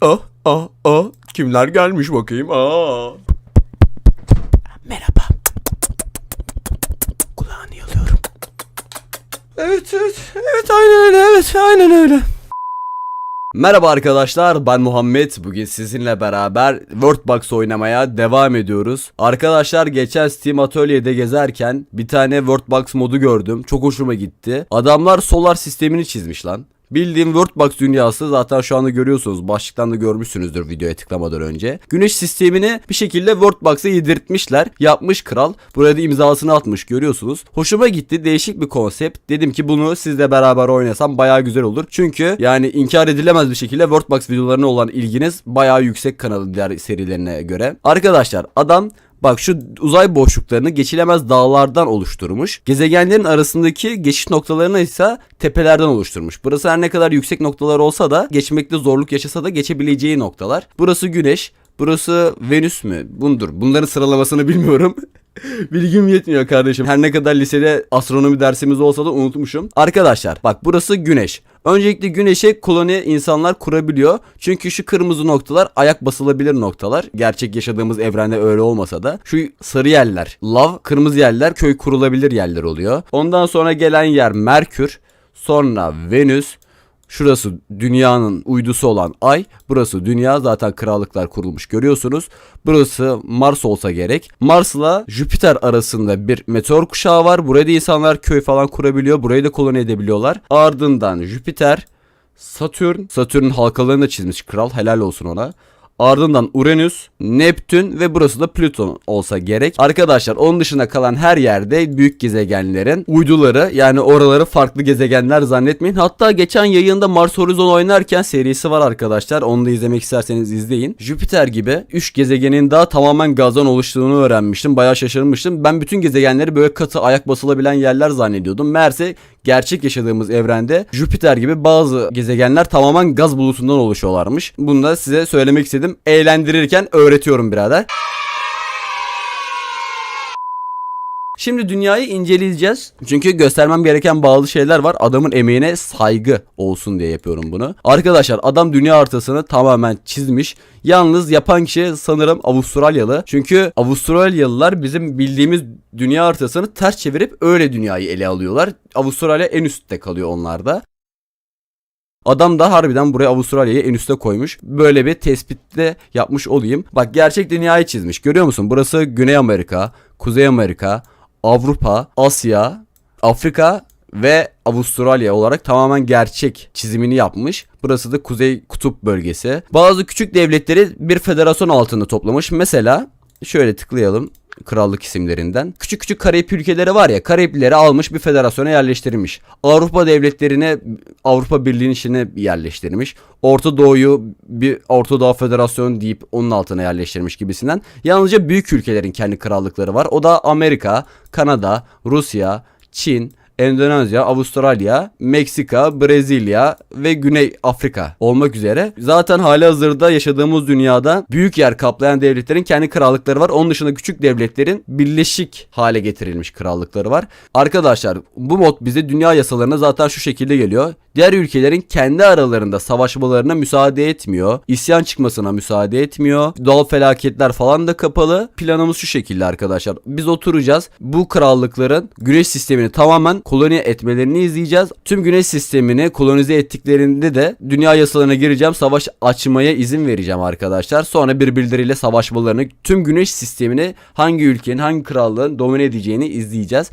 Ah ah ah kimler gelmiş bakayım aa. Merhaba. Kulağını yalıyorum. Evet evet evet aynen öyle evet aynen öyle. Merhaba arkadaşlar ben Muhammed bugün sizinle beraber Wordbox oynamaya devam ediyoruz. Arkadaşlar geçen Steam Atölye'de gezerken bir tane Wordbox modu gördüm çok hoşuma gitti. Adamlar solar sistemini çizmiş lan. Bildiğim Wordbox dünyası zaten şu anda görüyorsunuz. Başlıktan da görmüşsünüzdür videoya tıklamadan önce. Güneş sistemini bir şekilde Wordbox'a yedirtmişler. Yapmış kral. Buraya da imzasını atmış görüyorsunuz. Hoşuma gitti. Değişik bir konsept. Dedim ki bunu sizle beraber oynasam baya güzel olur. Çünkü yani inkar edilemez bir şekilde Wordbox videolarına olan ilginiz baya yüksek kanalın diğer serilerine göre. Arkadaşlar adam Bak şu uzay boşluklarını geçilemez dağlardan oluşturmuş. Gezegenlerin arasındaki geçiş noktalarını ise tepelerden oluşturmuş. Burası her ne kadar yüksek noktalar olsa da geçmekte zorluk yaşasa da geçebileceği noktalar. Burası Güneş, burası Venüs mü? Bundur. Bunların sıralamasını bilmiyorum. Bilgim yetmiyor kardeşim. Her ne kadar lisede astronomi dersimiz olsa da unutmuşum. Arkadaşlar bak burası güneş. Öncelikle güneşe koloni insanlar kurabiliyor. Çünkü şu kırmızı noktalar ayak basılabilir noktalar. Gerçek yaşadığımız evrende öyle olmasa da. Şu sarı yerler, lav, kırmızı yerler köy kurulabilir yerler oluyor. Ondan sonra gelen yer Merkür, sonra Venüs, Şurası dünyanın uydusu olan ay. Burası dünya zaten krallıklar kurulmuş görüyorsunuz. Burası Mars olsa gerek. Mars'la Jüpiter arasında bir meteor kuşağı var. Buraya da insanlar köy falan kurabiliyor. Burayı da koloni edebiliyorlar. Ardından Jüpiter, Satürn. Satürn'ün halkalarını da çizmiş kral. Helal olsun ona. Ardından Uranüs, Neptün ve burası da Plüton olsa gerek. Arkadaşlar onun dışında kalan her yerde büyük gezegenlerin uyduları yani oraları farklı gezegenler zannetmeyin. Hatta geçen yayında Mars Horizon oynarken serisi var arkadaşlar. Onu da izlemek isterseniz izleyin. Jüpiter gibi 3 gezegenin daha tamamen gazdan oluştuğunu öğrenmiştim. Bayağı şaşırmıştım. Ben bütün gezegenleri böyle katı ayak basılabilen yerler zannediyordum. Meğerse gerçek yaşadığımız evrende Jüpiter gibi bazı gezegenler tamamen gaz bulutundan oluşuyorlarmış. Bunu da size söylemek istedim. Eğlendirirken öğretiyorum birader. Şimdi dünyayı inceleyeceğiz. Çünkü göstermem gereken bazı şeyler var. Adamın emeğine saygı olsun diye yapıyorum bunu. Arkadaşlar adam dünya haritasını tamamen çizmiş. Yalnız yapan kişi sanırım Avustralyalı. Çünkü Avustralyalılar bizim bildiğimiz dünya haritasını ters çevirip öyle dünyayı ele alıyorlar. Avustralya en üstte kalıyor onlarda. Adam da harbiden buraya Avustralya'yı en üste koymuş. Böyle bir tespitte yapmış olayım. Bak gerçek dünyayı çizmiş. Görüyor musun? Burası Güney Amerika, Kuzey Amerika, Avrupa, Asya, Afrika ve Avustralya olarak tamamen gerçek çizimini yapmış. Burası da Kuzey Kutup bölgesi. Bazı küçük devletleri bir federasyon altında toplamış. Mesela şöyle tıklayalım krallık isimlerinden. Küçük küçük Karayip ülkeleri var ya Karayipleri almış bir federasyona yerleştirmiş. Avrupa devletlerine Avrupa Birliği'nin içine yerleştirmiş. Orta Doğu'yu bir Orta Doğu Federasyonu deyip onun altına yerleştirmiş gibisinden. Yalnızca büyük ülkelerin kendi krallıkları var. O da Amerika, Kanada, Rusya, Çin, Endonezya, Avustralya, Meksika, Brezilya ve Güney Afrika olmak üzere. Zaten hali hazırda yaşadığımız dünyada büyük yer kaplayan devletlerin kendi krallıkları var. Onun dışında küçük devletlerin birleşik hale getirilmiş krallıkları var. Arkadaşlar bu mod bize dünya yasalarına zaten şu şekilde geliyor. Diğer ülkelerin kendi aralarında savaşmalarına müsaade etmiyor. İsyan çıkmasına müsaade etmiyor. Doğal felaketler falan da kapalı. Planımız şu şekilde arkadaşlar. Biz oturacağız. Bu krallıkların güneş sistemini tamamen koloni etmelerini izleyeceğiz. Tüm güneş sistemini kolonize ettiklerinde de dünya yasalarına gireceğim. Savaş açmaya izin vereceğim arkadaşlar. Sonra birbirleriyle savaşmalarını tüm güneş sistemini hangi ülkenin hangi krallığın domine edeceğini izleyeceğiz.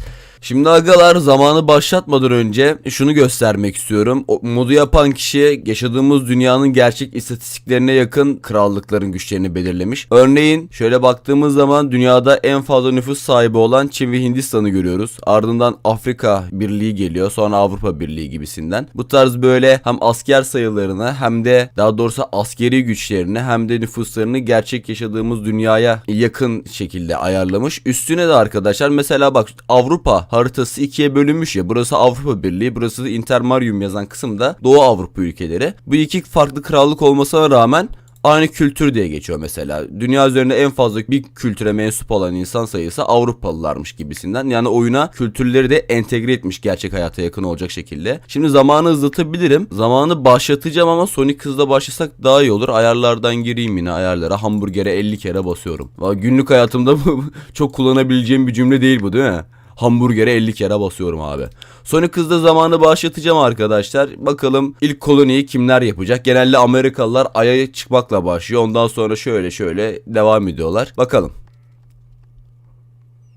Şimdi agalar zamanı başlatmadan önce şunu göstermek istiyorum. O modu yapan kişi yaşadığımız dünyanın gerçek istatistiklerine yakın krallıkların güçlerini belirlemiş. Örneğin şöyle baktığımız zaman dünyada en fazla nüfus sahibi olan Çin ve Hindistan'ı görüyoruz. Ardından Afrika Birliği geliyor. Sonra Avrupa Birliği gibisinden. Bu tarz böyle hem asker sayılarını hem de daha doğrusu askeri güçlerini hem de nüfuslarını gerçek yaşadığımız dünyaya yakın şekilde ayarlamış. Üstüne de arkadaşlar mesela bak Avrupa haritası ikiye bölünmüş ya. Burası Avrupa Birliği, burası da Intermarium yazan kısımda Doğu Avrupa ülkeleri. Bu iki farklı krallık olmasına rağmen Aynı kültür diye geçiyor mesela. Dünya üzerinde en fazla bir kültüre mensup olan insan sayısı Avrupalılarmış gibisinden. Yani oyuna kültürleri de entegre etmiş gerçek hayata yakın olacak şekilde. Şimdi zamanı hızlatabilirim. Zamanı başlatacağım ama Sonic hızla başlasak daha iyi olur. Ayarlardan gireyim yine ayarlara. Hamburgere 50 kere basıyorum. Günlük hayatımda çok kullanabileceğim bir cümle değil bu değil mi? Hamburgere 50 kere basıyorum abi. Sonic hızlı zamanı başlatacağım arkadaşlar. Bakalım ilk koloniyi kimler yapacak? Genelde Amerikalılar Ay'a çıkmakla başlıyor. Ondan sonra şöyle şöyle devam ediyorlar. Bakalım.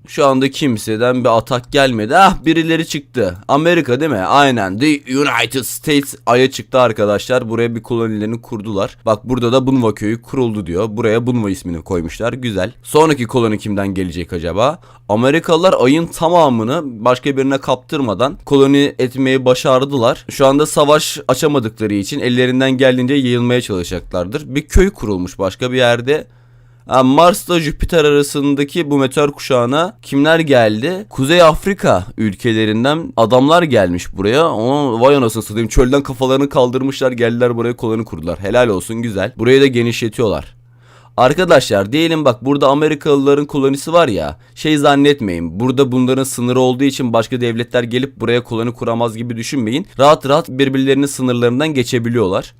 Şu anda kimseden bir atak gelmedi. Ah birileri çıktı. Amerika değil mi? Aynen. The United States Ay'a çıktı arkadaşlar. Buraya bir kolonilerini kurdular. Bak burada da Bunva köyü kuruldu diyor. Buraya Bunva ismini koymuşlar. Güzel. Sonraki koloni kimden gelecek acaba? Amerikalılar ayın tamamını başka birine kaptırmadan koloni etmeyi başardılar. Şu anda savaş açamadıkları için ellerinden geldiğince yayılmaya çalışacaklardır. Bir köy kurulmuş başka bir yerde. Ha, Mars'la Jüpiter arasındaki bu meteor kuşağına kimler geldi? Kuzey Afrika ülkelerinden adamlar gelmiş buraya. Ama vay anasını satayım çölden kafalarını kaldırmışlar geldiler buraya koloni kurdular. Helal olsun güzel. Burayı da genişletiyorlar. Arkadaşlar diyelim bak burada Amerikalıların kolonisi var ya şey zannetmeyin burada bunların sınırı olduğu için başka devletler gelip buraya koloni kuramaz gibi düşünmeyin. Rahat rahat birbirlerinin sınırlarından geçebiliyorlar.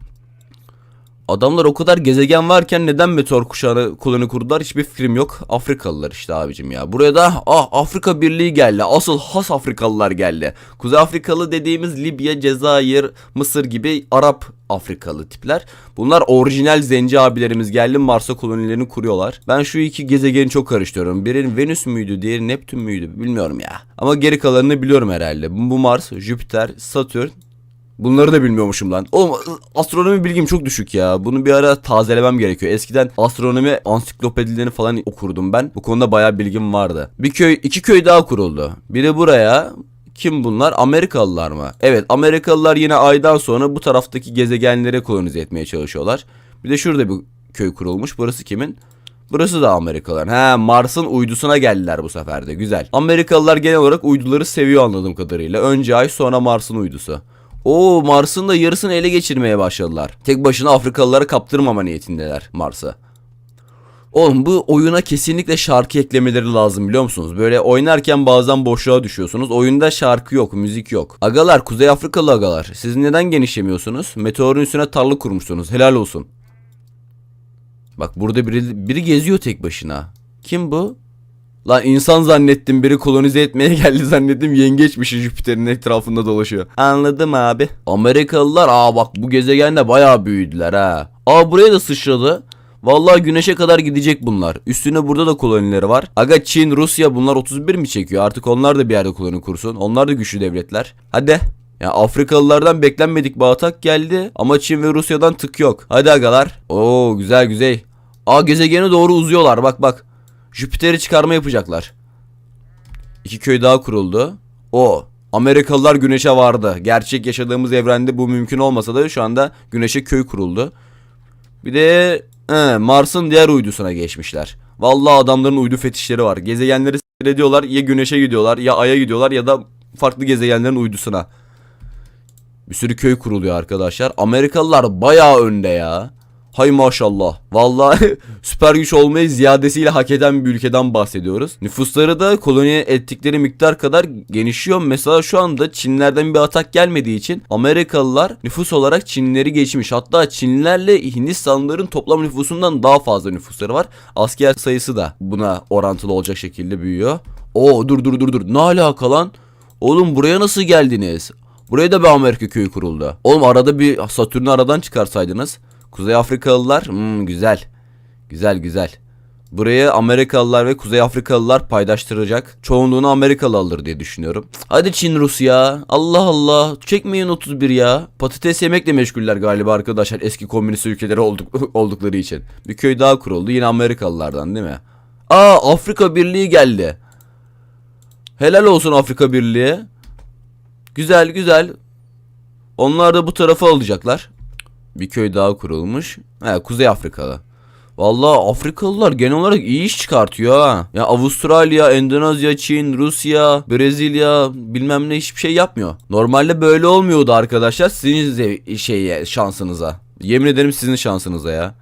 Adamlar o kadar gezegen varken neden meteor kuşağına koloni kurdular hiçbir fikrim yok. Afrikalılar işte abicim ya. Buraya da ah Afrika Birliği geldi. Asıl has Afrikalılar geldi. Kuzey Afrikalı dediğimiz Libya, Cezayir, Mısır gibi Arap Afrikalı tipler. Bunlar orijinal zenci abilerimiz geldi Mars'a kolonilerini kuruyorlar. Ben şu iki gezegeni çok karıştırıyorum. Biri Venüs müydü, diğeri Neptün müydü bilmiyorum ya. Ama geri kalanını biliyorum herhalde. Bu Mars, Jüpiter, Satürn, Bunları da bilmiyormuşum lan. Oğlum astronomi bilgim çok düşük ya. Bunu bir ara tazelemem gerekiyor. Eskiden astronomi ansiklopedilerini falan okurdum ben. Bu konuda bayağı bilgim vardı. Bir köy, iki köy daha kuruldu. Biri buraya, kim bunlar? Amerikalılar mı? Evet Amerikalılar yine aydan sonra bu taraftaki gezegenlere kolonize etmeye çalışıyorlar. Bir de şurada bir köy kurulmuş. Burası kimin? Burası da Amerikalılar. He Mars'ın uydusuna geldiler bu sefer de. Güzel. Amerikalılar genel olarak uyduları seviyor anladığım kadarıyla. Önce ay sonra Mars'ın uydusu. Oo Mars'ın da yarısını ele geçirmeye başladılar. Tek başına Afrikalılara kaptırmama niyetindeler Mars'a. Oğlum bu oyuna kesinlikle şarkı eklemeleri lazım biliyor musunuz? Böyle oynarken bazen boşluğa düşüyorsunuz. Oyunda şarkı yok, müzik yok. Agalar, Kuzey Afrikalı agalar. Siz neden genişlemiyorsunuz? Meteorun üstüne tarla kurmuşsunuz. Helal olsun. Bak burada biri, biri geziyor tek başına. Kim bu? Lan insan zannettim biri kolonize etmeye geldi zannettim yengeçmiş Jüpiter'in etrafında dolaşıyor. Anladım abi. Amerikalılar aa bak bu gezegende bayağı büyüdüler ha. Aa buraya da sıçradı. Vallahi güneşe kadar gidecek bunlar. Üstüne burada da kolonileri var. Aga Çin, Rusya bunlar 31 mi çekiyor? Artık onlar da bir yerde koloni kursun. Onlar da güçlü devletler. Hadi. Ya Afrikalılardan beklenmedik bir atak geldi ama Çin ve Rusya'dan tık yok. Hadi agalar. Oo güzel güzel. Aa gezegene doğru uzuyorlar bak bak. Jüpiter'i çıkarma yapacaklar. İki köy daha kuruldu. O Amerikalılar güneşe vardı. Gerçek yaşadığımız evrende bu mümkün olmasa da şu anda güneşe köy kuruldu. Bir de he, Mars'ın diğer uydusuna geçmişler. Vallahi adamların uydu fetişleri var. Gezegenleri seyrediyorlar. Ya güneşe gidiyorlar ya aya gidiyorlar ya da farklı gezegenlerin uydusuna. Bir sürü köy kuruluyor arkadaşlar. Amerikalılar bayağı önde ya. Hay maşallah. Vallahi süper güç olmayı ziyadesiyle hak eden bir ülkeden bahsediyoruz. Nüfusları da koloni ettikleri miktar kadar genişliyor. Mesela şu anda Çinlerden bir atak gelmediği için Amerikalılar nüfus olarak Çinlileri geçmiş. Hatta Çinlilerle Hindistanlıların toplam nüfusundan daha fazla nüfusları var. Asker sayısı da buna orantılı olacak şekilde büyüyor. Oo dur dur dur dur. Ne alaka lan? Oğlum buraya nasıl geldiniz? Buraya da bir Amerika köyü kuruldu. Oğlum arada bir Satürn'ü aradan çıkarsaydınız. Kuzey Afrikalılar hmm, güzel. Güzel güzel. Burayı Amerikalılar ve Kuzey Afrikalılar paydaştıracak. Çoğunluğunu Amerikalı alır diye düşünüyorum. Hadi Çin Rus ya. Allah Allah. Çekmeyin 31 ya. Patates yemekle meşguller galiba arkadaşlar. Eski komünist ülkeleri olduk, oldukları için. Bir köy daha kuruldu. Yine Amerikalılardan değil mi? Aa Afrika Birliği geldi. Helal olsun Afrika Birliği. Güzel güzel. Onlar da bu tarafa alacaklar. Bir köy daha kurulmuş. He, Kuzey Afrikalı. Vallahi Afrikalılar genel olarak iyi iş çıkartıyor ha. Ya Avustralya, Endonezya, Çin, Rusya, Brezilya bilmem ne hiçbir şey yapmıyor. Normalde böyle olmuyordu arkadaşlar. Sizin şeye şansınıza. Yemin ederim sizin şansınıza ya.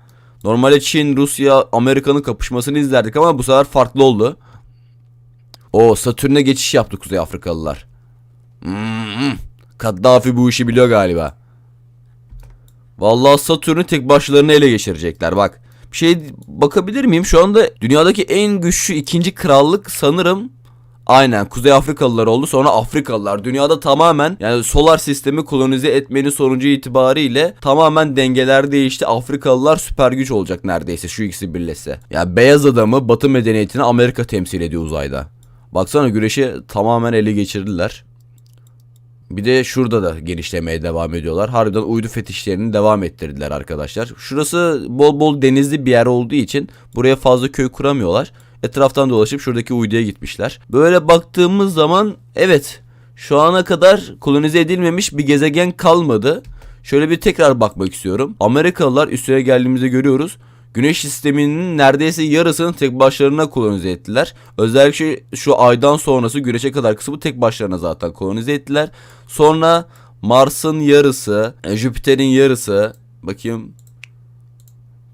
Normalde Çin, Rusya, Amerika'nın kapışmasını izlerdik ama bu sefer farklı oldu. O Satürn'e geçiş yaptı Kuzey Afrikalılar. Hmm, Kaddafi bu işi biliyor galiba. Vallahi Satürn'ü tek başlarına ele geçirecekler bak. Bir şey bakabilir miyim? Şu anda dünyadaki en güçlü ikinci krallık sanırım Aynen Kuzey Afrikalılar oldu sonra Afrikalılar. Dünyada tamamen yani solar sistemi kolonize etmenin sonucu itibariyle tamamen dengeler değişti. Afrikalılar süper güç olacak neredeyse şu ikisi birleşse. Ya yani beyaz adamı batı medeniyetini Amerika temsil ediyor uzayda. Baksana güreşi tamamen ele geçirdiler. Bir de şurada da genişlemeye devam ediyorlar. Harbiden uydu fetişlerini devam ettirdiler arkadaşlar. Şurası bol bol denizli bir yer olduğu için buraya fazla köy kuramıyorlar. Etraftan dolaşıp şuradaki uyduya gitmişler. Böyle baktığımız zaman evet şu ana kadar kolonize edilmemiş bir gezegen kalmadı. Şöyle bir tekrar bakmak istiyorum. Amerikalılar üstüne geldiğimizde görüyoruz. Güneş sisteminin neredeyse yarısını tek başlarına kolonize ettiler. Özellikle şu aydan sonrası güneşe kadar kısmı tek başlarına zaten kolonize ettiler. Sonra Mars'ın yarısı, e, Jüpiter'in yarısı, bakayım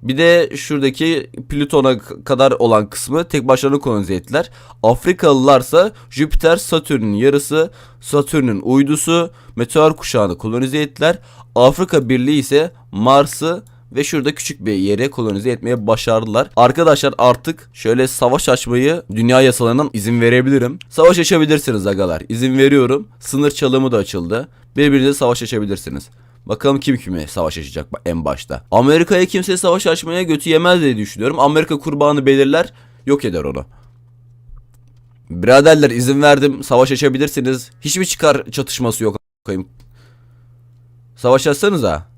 bir de şuradaki Plüton'a kadar olan kısmı tek başlarına kolonize ettiler. Afrikalılarsa Jüpiter, Satürn'ün yarısı, Satürn'ün uydusu, meteor kuşağını kolonize ettiler. Afrika Birliği ise Mars'ı ve şurada küçük bir yere kolonize etmeye başardılar. Arkadaşlar artık şöyle savaş açmayı dünya yasalarından izin verebilirim. Savaş açabilirsiniz agalar. İzin veriyorum. Sınır çalımı da açıldı. Birbirinize savaş açabilirsiniz. Bakalım kim kime savaş açacak en başta. Amerika'ya kimse savaş açmaya götü yemez diye düşünüyorum. Amerika kurbanı belirler, yok eder onu. Biraderler izin verdim, savaş açabilirsiniz. Hiçbir çıkar çatışması yok. Savaş açsanıza.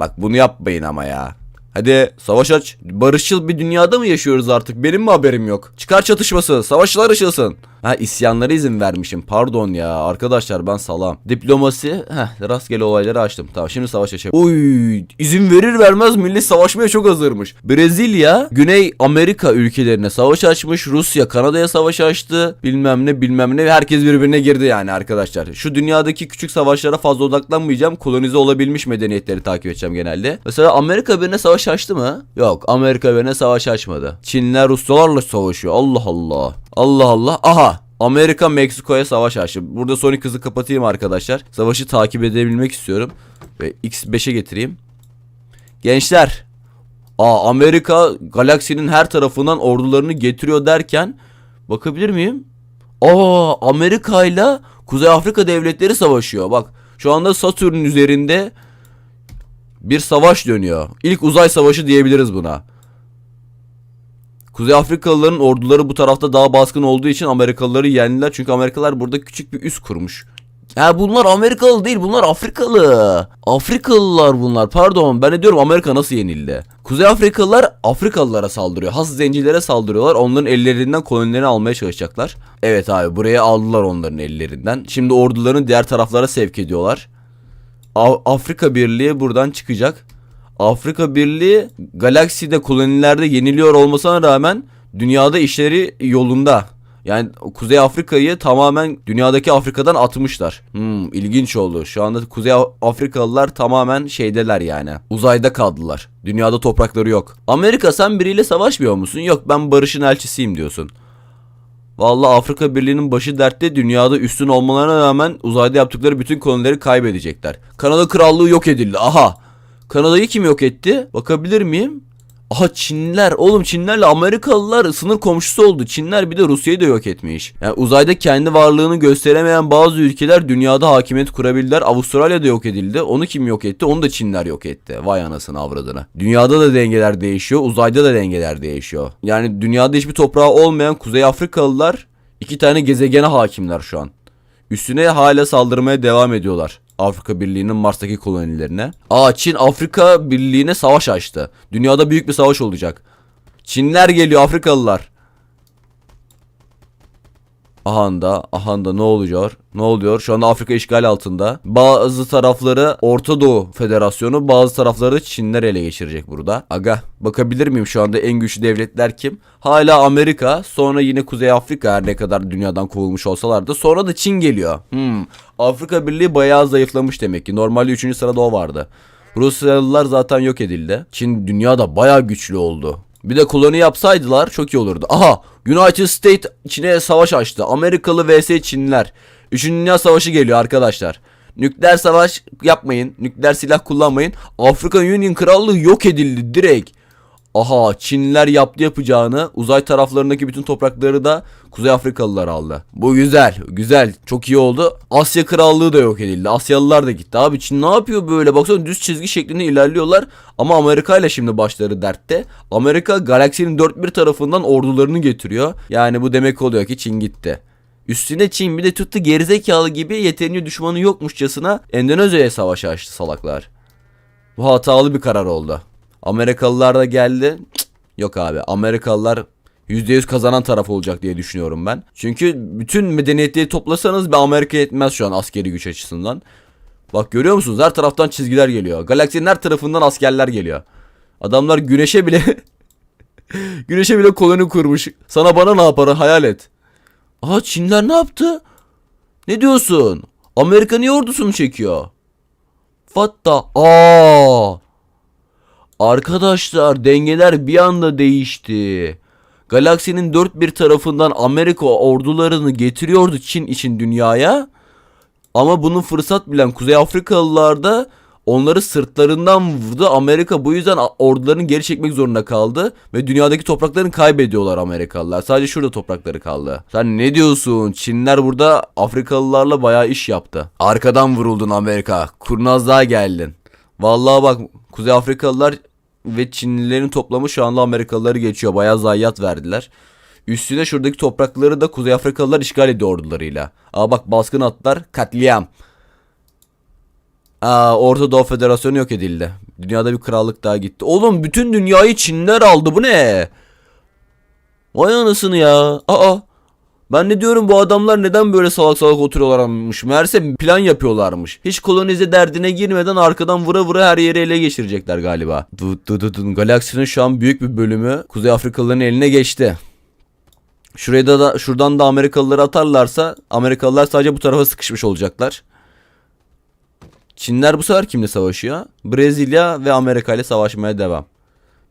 Bak bunu yapmayın ama ya. Hadi savaş aç. Barışçıl bir dünyada mı yaşıyoruz artık? Benim mi haberim yok? Çıkar çatışması. Savaşlar açılsın. Ha isyanlara izin vermişim. Pardon ya. Arkadaşlar ben salam. Diplomasi. Heh rastgele olayları açtım. Tamam şimdi savaş açalım. Uy izin verir vermez millet savaşmaya çok hazırmış. Brezilya Güney Amerika ülkelerine savaş açmış. Rusya Kanada'ya savaş açtı. Bilmem ne bilmem ne. Herkes birbirine girdi yani arkadaşlar. Şu dünyadaki küçük savaşlara fazla odaklanmayacağım. Kolonize olabilmiş medeniyetleri takip edeceğim genelde. Mesela Amerika birine savaş açtı mı? Yok Amerika birine savaş açmadı. Çinler Rusyalarla savaşıyor. Allah Allah. Allah Allah. Aha. Amerika Meksiko'ya savaş açtı. Burada Sonic hızı kapatayım arkadaşlar. Savaşı takip edebilmek istiyorum. Ve X5'e getireyim. Gençler. Aa Amerika galaksinin her tarafından ordularını getiriyor derken bakabilir miyim? Aa Amerika ile Kuzey Afrika devletleri savaşıyor. Bak şu anda Satürn üzerinde bir savaş dönüyor. İlk uzay savaşı diyebiliriz buna. Kuzey Afrikalıların orduları bu tarafta daha baskın olduğu için Amerikalıları yendiler. Çünkü Amerikalılar burada küçük bir üs kurmuş. Ya bunlar Amerikalı değil bunlar Afrikalı. Afrikalılar bunlar pardon ben de diyorum Amerika nasıl yenildi. Kuzey Afrikalılar Afrikalılara saldırıyor. Has zencilere saldırıyorlar. Onların ellerinden kolonilerini almaya çalışacaklar. Evet abi buraya aldılar onların ellerinden. Şimdi ordularını diğer taraflara sevk ediyorlar. Afrika Birliği buradan çıkacak. Afrika Birliği galakside kolonilerde yeniliyor olmasına rağmen dünyada işleri yolunda. Yani Kuzey Afrika'yı tamamen dünyadaki Afrika'dan atmışlar. Hmm, ilginç oldu. Şu anda Kuzey Afrikalılar tamamen şeydeler yani. Uzayda kaldılar. Dünyada toprakları yok. Amerika sen biriyle savaşmıyor musun? Yok ben barışın elçisiyim diyorsun. Vallahi Afrika Birliği'nin başı dertte dünyada üstün olmalarına rağmen uzayda yaptıkları bütün kolonileri kaybedecekler. Kanada Krallığı yok edildi. Aha. Kanada'yı kim yok etti? Bakabilir miyim? Aha Çinliler. Oğlum Çinlerle Amerikalılar sınır komşusu oldu. Çinler bir de Rusya'yı da yok etmiş. Yani uzayda kendi varlığını gösteremeyen bazı ülkeler dünyada hakimiyet kurabildiler. Avustralya da yok edildi. Onu kim yok etti? Onu da Çinler yok etti. Vay anasını avradını. Dünyada da dengeler değişiyor. Uzayda da dengeler değişiyor. Yani dünyada hiçbir toprağı olmayan Kuzey Afrikalılar iki tane gezegene hakimler şu an. Üstüne hala saldırmaya devam ediyorlar. Afrika Birliği'nin Mars'taki kolonilerine. Aa Çin Afrika Birliği'ne savaş açtı. Dünyada büyük bir savaş olacak. Çinler geliyor Afrikalılar. Ahanda, ahanda ne oluyor? Ne oluyor? Şu anda Afrika işgal altında. Bazı tarafları Orta Doğu Federasyonu, bazı tarafları Çinler ele geçirecek burada. Aga, bakabilir miyim şu anda en güçlü devletler kim? Hala Amerika, sonra yine Kuzey Afrika her ne kadar dünyadan kovulmuş olsalar da sonra da Çin geliyor. Hmm. Afrika Birliği bayağı zayıflamış demek ki. Normalde 3. sırada o vardı. Rusyalılar zaten yok edildi. Çin dünyada baya güçlü oldu. Bir de koloni yapsaydılar çok iyi olurdu. Aha United States Çin'e savaş açtı. Amerikalı vs Çinliler. Üçüncü Dünya Savaşı geliyor arkadaşlar. Nükleer savaş yapmayın. Nükleer silah kullanmayın. Afrika Union Krallığı yok edildi direkt. Aha Çinliler yaptı yapacağını uzay taraflarındaki bütün toprakları da Kuzey Afrikalılar aldı. Bu güzel güzel çok iyi oldu. Asya Krallığı da yok edildi. Asyalılar da gitti. Abi Çin ne yapıyor böyle baksana düz çizgi şeklinde ilerliyorlar. Ama Amerika ile şimdi başları dertte. Amerika galaksinin dört bir tarafından ordularını getiriyor. Yani bu demek oluyor ki Çin gitti. Üstüne Çin bir de tuttu gerizekalı gibi yeterince düşmanı yokmuşçasına Endonezya'ya savaş açtı salaklar. Bu hatalı bir karar oldu. Amerikalılar da geldi. Yok abi Amerikalılar %100 kazanan taraf olacak diye düşünüyorum ben. Çünkü bütün medeniyetleri toplasanız bir Amerika yetmez şu an askeri güç açısından. Bak görüyor musunuz her taraftan çizgiler geliyor. Galaksinin her tarafından askerler geliyor. Adamlar güneşe bile güneşe bile koloni kurmuş. Sana bana ne yapar hayal et. Aa Çinler ne yaptı? Ne diyorsun? Amerika niye ordusunu çekiyor? Fatta. Aa. Arkadaşlar dengeler bir anda değişti. Galaksinin dört bir tarafından Amerika ordularını getiriyordu Çin için dünyaya. Ama bunu fırsat bilen Kuzey Afrikalılar da onları sırtlarından vurdu. Amerika bu yüzden ordularını geri çekmek zorunda kaldı. Ve dünyadaki topraklarını kaybediyorlar Amerikalılar. Sadece şurada toprakları kaldı. Sen ne diyorsun? Çinler burada Afrikalılarla bayağı iş yaptı. Arkadan vuruldun Amerika. Kurnazlığa geldin. Vallahi bak Kuzey Afrikalılar ve Çinlilerin toplamı şu anda Amerikalıları geçiyor. Bayağı zayiat verdiler. Üstüne şuradaki toprakları da Kuzey Afrikalılar işgal ediyor ordularıyla. Aa bak baskın atlar katliam. Aa Orta Doğu Federasyonu yok edildi. Dünyada bir krallık daha gitti. Oğlum bütün dünyayı Çinler aldı bu ne? Vay anasını ya. Aa. Ben ne diyorum bu adamlar neden böyle salak salak oturuyorlarmış? Meğerse plan yapıyorlarmış. Hiç kolonize derdine girmeden arkadan vura vura her yeri ele geçirecekler galiba. Dı dı dı. Galaksinin şu an büyük bir bölümü Kuzey Afrikalıların eline geçti. Şuraya da, da şuradan da Amerikalıları atarlarsa Amerikalılar sadece bu tarafa sıkışmış olacaklar. Çinler bu sefer kimle savaşıyor? Brezilya ve Amerika ile savaşmaya devam.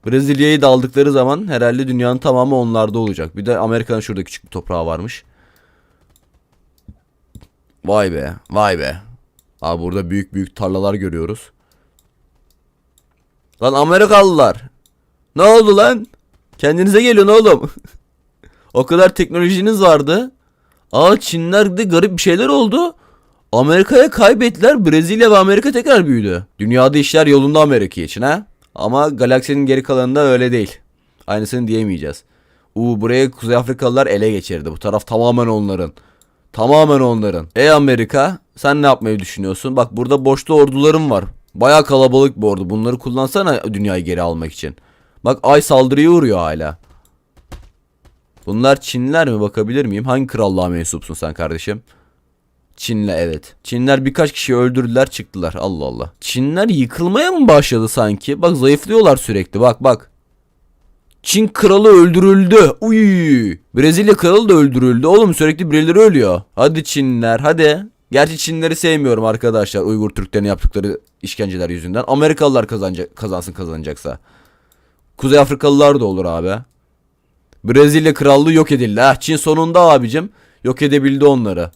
Brezilya'yı da aldıkları zaman herhalde dünyanın tamamı onlarda olacak. Bir de Amerika'nın şurada küçük bir toprağı varmış. Vay be, vay be. Abi burada büyük büyük tarlalar görüyoruz. Lan Amerikalılar. Ne oldu lan? Kendinize gelin oğlum. o kadar teknolojiniz vardı. Aa Çinler de garip bir şeyler oldu. Amerika'ya kaybettiler. Brezilya ve Amerika tekrar büyüdü. Dünyada işler yolunda Amerika için ha. Ama galaksinin geri kalanında öyle değil. Aynısını diyemeyeceğiz. Uuu buraya Kuzey Afrikalılar ele geçirdi. Bu taraf tamamen onların. Tamamen onların. Ey Amerika sen ne yapmayı düşünüyorsun? Bak burada boşta ordularım var. Baya kalabalık bir ordu. Bunları kullansana dünyayı geri almak için. Bak ay saldırıya uğruyor hala. Bunlar Çinliler mi bakabilir miyim? Hangi krallığa mensupsun sen kardeşim? Çinli evet. Çinler birkaç kişi öldürdüler çıktılar. Allah Allah. Çinler yıkılmaya mı başladı sanki? Bak zayıflıyorlar sürekli. Bak bak. Çin kralı öldürüldü. Uy. Brezilya kralı da öldürüldü. Oğlum sürekli birileri ölüyor. Hadi Çinler hadi. Gerçi Çinleri sevmiyorum arkadaşlar. Uygur Türklerin yaptıkları işkenceler yüzünden. Amerikalılar kazanacak, kazansın kazanacaksa. Kuzey Afrikalılar da olur abi. Brezilya krallığı yok edildi. Ah, Çin sonunda abicim yok edebildi onları.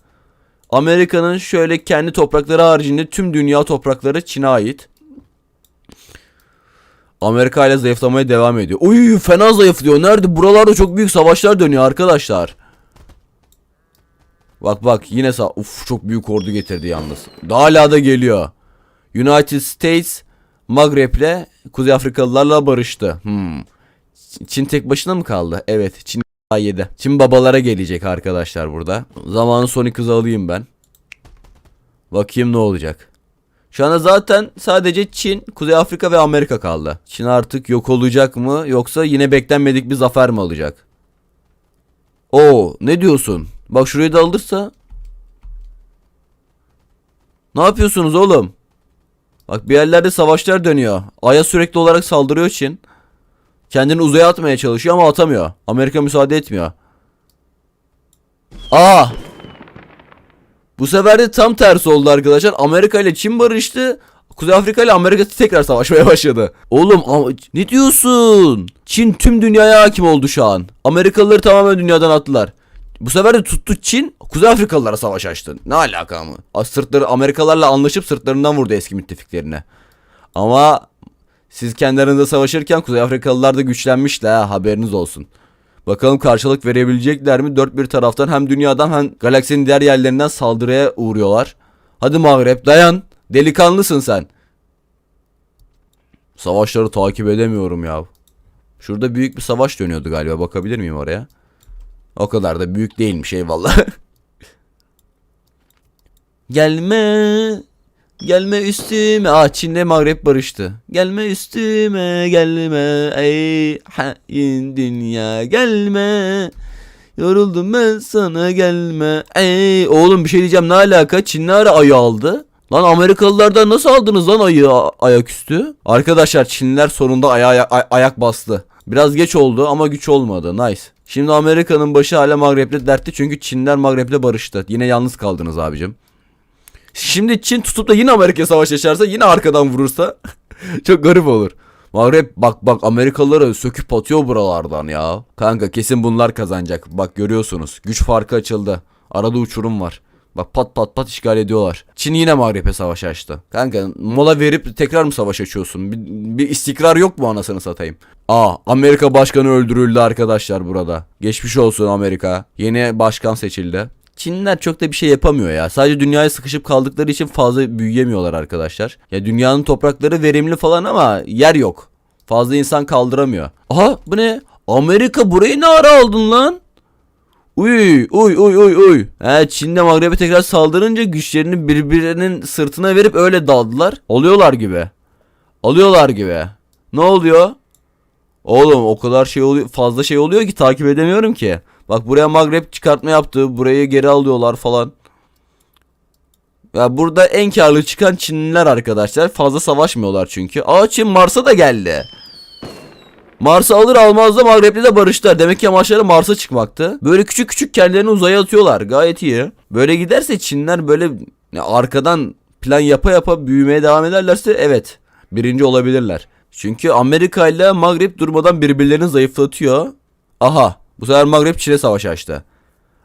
Amerika'nın şöyle kendi toprakları haricinde tüm dünya toprakları Çin'e ait. Amerika ile zayıflamaya devam ediyor. Uy fena zayıflıyor. Nerede? Buralarda çok büyük savaşlar dönüyor arkadaşlar. Bak bak yine sa Uf çok büyük ordu getirdi yalnız. Daha hala da geliyor. United States Magreb'le Kuzey Afrikalılarla barıştı. Hmm. Çin tek başına mı kaldı? Evet. Çin yedi. Çin babalara gelecek arkadaşlar burada. Zamanın son kızı alayım ben. Bakayım ne olacak. Şu anda zaten sadece Çin, Kuzey Afrika ve Amerika kaldı. Çin artık yok olacak mı yoksa yine beklenmedik bir zafer mi alacak? Oo, ne diyorsun? Bak şurayı da alırsa. Ne yapıyorsunuz oğlum? Bak bir yerlerde savaşlar dönüyor. Ay'a sürekli olarak saldırıyor Çin. Kendini uzaya atmaya çalışıyor ama atamıyor. Amerika müsaade etmiyor. Aa! Bu sefer de tam tersi oldu arkadaşlar. Amerika ile Çin barıştı. Kuzey Afrika ile Amerika tekrar savaşmaya başladı. Oğlum ne diyorsun? Çin tüm dünyaya hakim oldu şu an. Amerikalıları tamamen dünyadan attılar. Bu sefer de tuttu Çin Kuzey Afrikalılara savaş açtı. Ne alaka mı? Sırtları Amerikalılarla anlaşıp sırtlarından vurdu eski müttefiklerine. Ama siz kendi aranızda savaşırken Kuzey Afrikalılar da güçlenmişti ha haberiniz olsun. Bakalım karşılık verebilecekler mi? Dört bir taraftan hem dünyadan hem galaksinin diğer yerlerinden saldırıya uğruyorlar. Hadi Mağrep dayan. Delikanlısın sen. Savaşları takip edemiyorum ya. Şurada büyük bir savaş dönüyordu galiba. Bakabilir miyim oraya? O kadar da büyük değilmiş eyvallah. Gelme. Gelme üstüme. Aa Çin'le Mağrep barıştı. Gelme üstüme gelme. Ey hain dünya gelme. Yoruldum ben sana gelme. Ey oğlum bir şey diyeceğim ne alaka? Çin ne ara ayı aldı? Lan Amerikalılardan nasıl aldınız lan ayı ayaküstü? Arkadaşlar Çinliler sonunda aya, aya- ay- ayak bastı. Biraz geç oldu ama güç olmadı. Nice. Şimdi Amerika'nın başı hala Magreb'le dertli çünkü Çinler Magreb'le barıştı. Yine yalnız kaldınız abicim. Şimdi Çin tutup da yine Amerika savaş yaşarsa yine arkadan vurursa çok garip olur. Maghreb bak bak Amerikalıları söküp atıyor buralardan ya. Kanka kesin bunlar kazanacak. Bak görüyorsunuz güç farkı açıldı. Arada uçurum var. Bak pat pat pat işgal ediyorlar. Çin yine Maghreb'e savaş açtı. Kanka mola verip tekrar mı savaş açıyorsun? Bir, bir istikrar yok mu anasını satayım? Aa Amerika başkanı öldürüldü arkadaşlar burada. Geçmiş olsun Amerika. Yeni başkan seçildi. Çinliler çok da bir şey yapamıyor ya. Sadece dünyaya sıkışıp kaldıkları için fazla büyüyemiyorlar arkadaşlar. Ya dünyanın toprakları verimli falan ama yer yok. Fazla insan kaldıramıyor. Aha bu ne? Amerika burayı ne ara aldın lan? Uy uy uy uy uy. He Çin'de Magreb'e tekrar saldırınca güçlerini birbirinin sırtına verip öyle daldılar. Oluyorlar gibi. Alıyorlar gibi. Ne oluyor? Oğlum o kadar şey oluyor fazla şey oluyor ki takip edemiyorum ki. Bak buraya Magreb çıkartma yaptı. Burayı geri alıyorlar falan. Ya burada en karlı çıkan Çinliler arkadaşlar. Fazla savaşmıyorlar çünkü. Aa Çin Mars'a da geldi. Mars'ı alır almaz da Magreb'le de barıştılar. Demek ki amaçları Mars'a çıkmaktı. Böyle küçük küçük kendilerini uzaya atıyorlar. Gayet iyi. Böyle giderse Çinler böyle ya arkadan plan yapa yapa büyümeye devam ederlerse evet. Birinci olabilirler. Çünkü Amerika ile Magreb durmadan birbirlerini zayıflatıyor. Aha bu sefer Magreb Çin'e savaş açtı.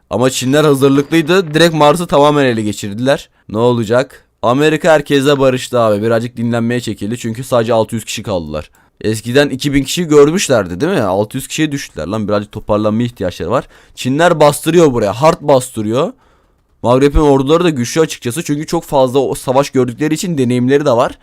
Ama Çinler hazırlıklıydı. Direkt Mars'ı tamamen ele geçirdiler. Ne olacak? Amerika herkese barıştı abi. Birazcık dinlenmeye çekildi. Çünkü sadece 600 kişi kaldılar. Eskiden 2000 kişi görmüşlerdi değil mi? 600 kişiye düştüler lan. Birazcık toparlanma ihtiyaçları var. Çinler bastırıyor buraya. Hard bastırıyor. Magreb'in orduları da güçlü açıkçası. Çünkü çok fazla savaş gördükleri için deneyimleri de var.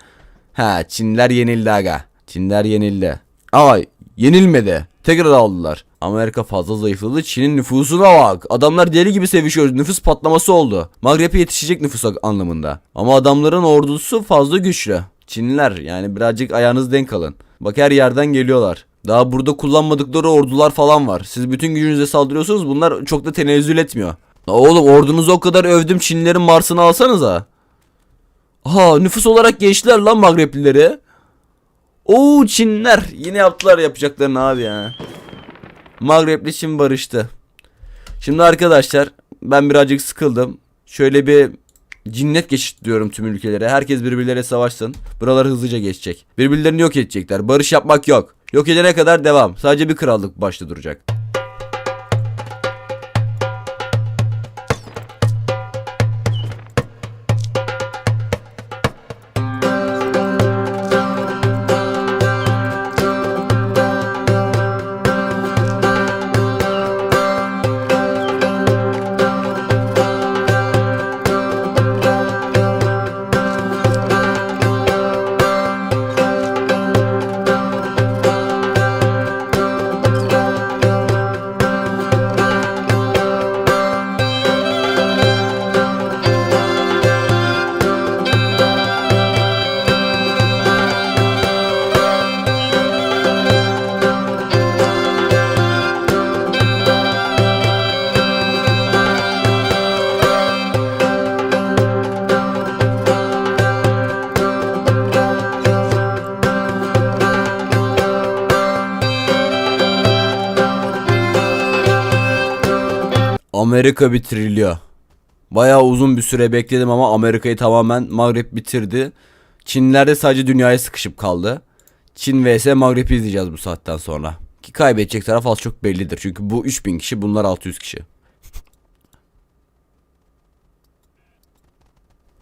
Ha Çinler yenildi aga. Çinler yenildi. Ama yenilmedi. Tekrar aldılar. Amerika fazla zayıfladı. Çin'in nüfusuna bak. Adamlar deli gibi sevişiyor. Nüfus patlaması oldu. Magrep'e yetişecek nüfus anlamında. Ama adamların ordusu fazla güçlü. Çinliler yani birazcık ayağınız denk alın. Bak her yerden geliyorlar. Daha burada kullanmadıkları ordular falan var. Siz bütün gücünüzle saldırıyorsunuz. Bunlar çok da tenezzül etmiyor. Oğlum ordunuzu o kadar övdüm. Çinlilerin Mars'ını alsanıza. Aha nüfus olarak geçtiler lan Magreplileri. Oo Çinler yine yaptılar yapacaklarını abi ya. Magreb'le Çin barıştı. Şimdi arkadaşlar ben birazcık sıkıldım. Şöyle bir cinnet geçirtiyorum tüm ülkelere. Herkes birbirleriyle savaşsın. Buralar hızlıca geçecek. Birbirlerini yok edecekler. Barış yapmak yok. Yok edene kadar devam. Sadece bir krallık başta duracak. Amerika bitiriliyor. Bayağı uzun bir süre bekledim ama Amerika'yı tamamen Maghreb bitirdi. Çinliler de sadece dünyaya sıkışıp kaldı. Çin vs Magreb'i izleyeceğiz bu saatten sonra. Ki kaybedecek taraf az çok bellidir. Çünkü bu 3000 kişi bunlar 600 kişi.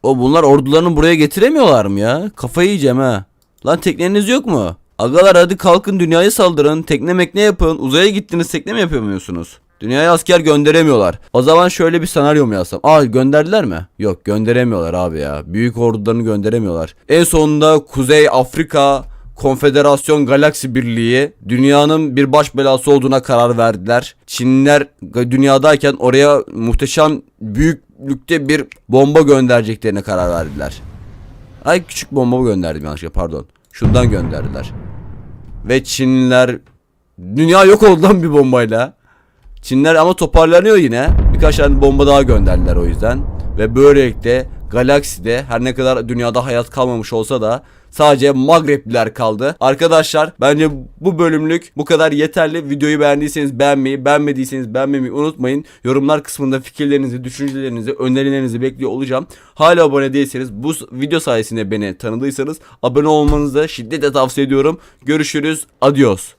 O bunlar ordularını buraya getiremiyorlar mı ya? Kafayı yiyeceğim ha. Lan tekneniz yok mu? Agalar hadi kalkın dünyaya saldırın. Tekne mekne yapın. Uzaya gittiniz tekne mi yapamıyorsunuz? Dünyaya asker gönderemiyorlar. O zaman şöyle bir senaryo mu yazsam? Aa gönderdiler mi? Yok gönderemiyorlar abi ya. Büyük ordularını gönderemiyorlar. En sonunda Kuzey Afrika Konfederasyon Galaksi Birliği dünyanın bir baş belası olduğuna karar verdiler. Çinliler dünyadayken oraya muhteşem büyüklükte bir bomba göndereceklerine karar verdiler. Ay küçük bomba gönderdim yanlışlıkla pardon. Şundan gönderdiler. Ve Çinliler dünya yok oldu lan bir bombayla. Çinler ama toparlanıyor yine. Birkaç tane bomba daha gönderdiler o yüzden. Ve böylelikle galakside her ne kadar dünyada hayat kalmamış olsa da sadece Magrepliler kaldı. Arkadaşlar bence bu bölümlük bu kadar yeterli. Videoyu beğendiyseniz beğenmeyi, beğenmediyseniz beğenmeyi unutmayın. Yorumlar kısmında fikirlerinizi, düşüncelerinizi, önerilerinizi bekliyor olacağım. Hala abone değilseniz bu video sayesinde beni tanıdıysanız abone olmanızı şiddetle tavsiye ediyorum. Görüşürüz. Adios.